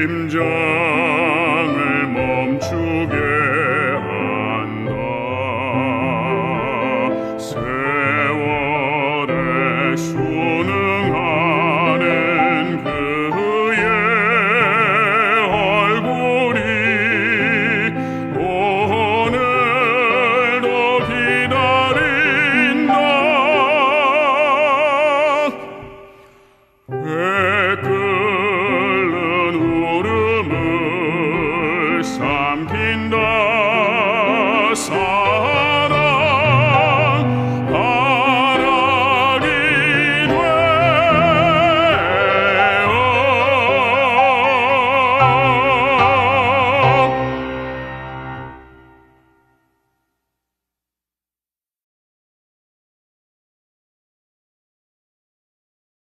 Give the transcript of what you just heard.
심장을 멈추게 한다. 세월의 순응한 the sun.